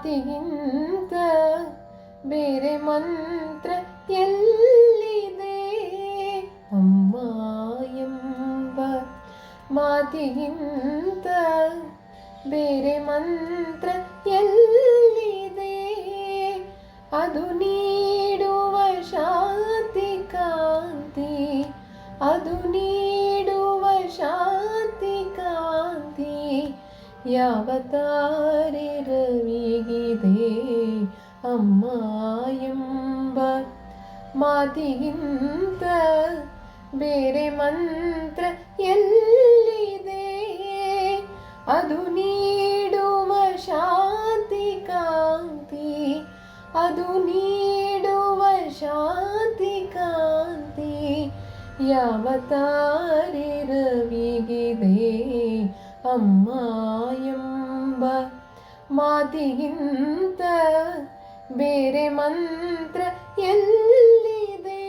ಮಾತಿಗಿಂತ ಬೇರೆ ಮಂತ್ರ ಎಲ್ಲಿದೆ ಅಮ್ಮ ಎಂಬ ಮಾತಿಗಿಂತ ಬೇರೆ ಮಂತ್ರ ಎಲ್ಲಿದೆ ಅದು ನೀಡುವ ಶಾಂತಿ ಕಾಂತಿ ಅದು ನೀಡುವ ಶಾಂತಿ ಕಾಂತಿ ಯಾವ ತಾರೆ ರವಿಗಿದೆ ಅಮ್ಮ ಎಂಬ ಮಾತಿಗಿಂತ ಬೇರೆ ಮಂತ್ರ ಎಲ್ಲಿದೆ? ಅದು ನೀಡುವ ಶಾಂತಿ ಕಾಂತಿ, ಅದು ನೀಡುವ ಶಾಂತಿ ಕಾಂತಿ ಯಾವ ತಾರಿ ರವಿಗಿದೆ ಅಮ್ಮ ಎಂಬ ಮಾತಿಗಿಂತ ಬೇರೆ ಮಂತ್ರ ಎಲ್ಲಿದೆ?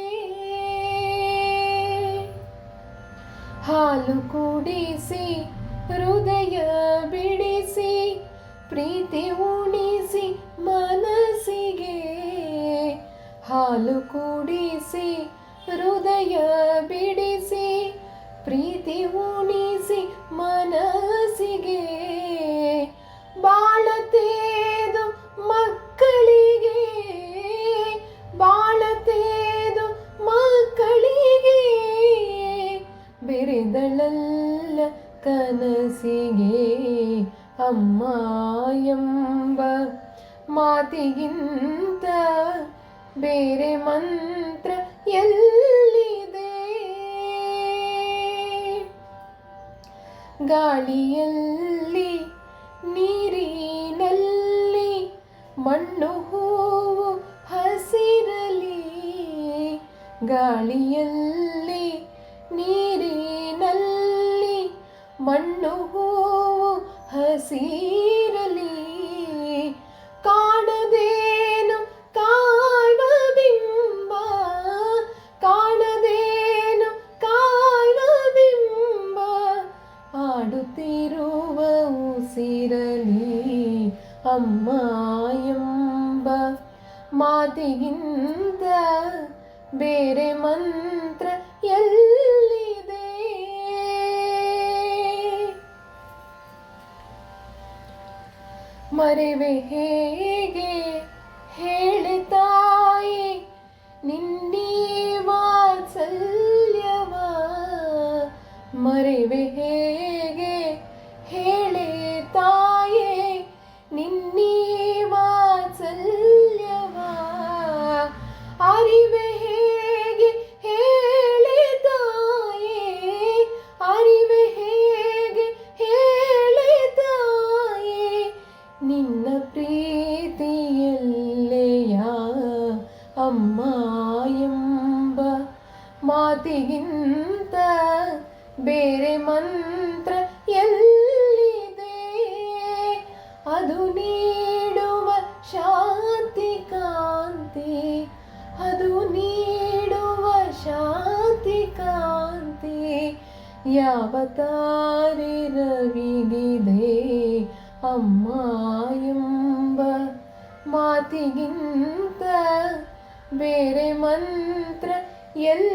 ಹಾಲು ಕುಡಿಸಿ, ಹೃದಯ ಬಿಡಿಸಿ, ಪ್ರೀತಿ ಉಣಿಸಿ ಮನಸ್ಸಿಗೆ. ಹಾಲು ಕುಡಿಸಿ, ಹೃದಯ ಬಿಡಿಸಿ, ಪ್ರೀತಿ ಉಣಿಸಿ ಮನಸ್ಸಿಗೆ. ಅಮ್ಮ ಎಂಬ ಮಾತಿಗಿಂತ ಬೇರೆ ಮಂತ್ರ ಎಲ್ಲಿದೆ? ಗಾಳಿಯಲ್ಲಿ, ನೀರಿನಲ್ಲಿ ಮಣ್ಣು ಹೂವು ಹಸಿರಲಿ. ಗಾಳಿಯಲ್ಲಿ, ನೀರಿನಲ್ಲಿ ಮಣ್ಣು ಹೂವು ಹಸಿರಲಿ ಕಾಣದೇನು ಕಾಯುವ ಬಿಂಬ ಕಾಣದೇನು ಕಾಯುವ ಬಿಂಬ ಆಡುತ್ತಿರುವ ಉಸಿರಲಿ ಅಮ್ಮ ಎಂಬ ಮಾತಿಗಿಂತ ಬೇರೆ ಮಂತ್ರ ಎಲ್ಲಿದೆ ಮರೆವೆ ಹೇಗೆ? ಹೇಳಿ ತಾಯಿ ನಿನ್ನೀ ವಾತ್ಸಲ್ಯವ. ಮರೆವೆ ಮಾತಿಗಿಂತ ಬೇರೆ ಮಂತ್ರ ಎಲ್ಲಿದೆ? ಅದು ನೀಡುವ ಶಾಂತಿ ಕಾಂತಿ, ಅದು ನೀಡುವ ಶಾಂತಿ ಕಾಂತಿ. ಯಾವ ರವಿಗಿದೆ ಅಮ್ಮ ಎಂಬ ಮಾತಿಗಿಂತ ಬೇರೆ ಮಂತ್ರ எல்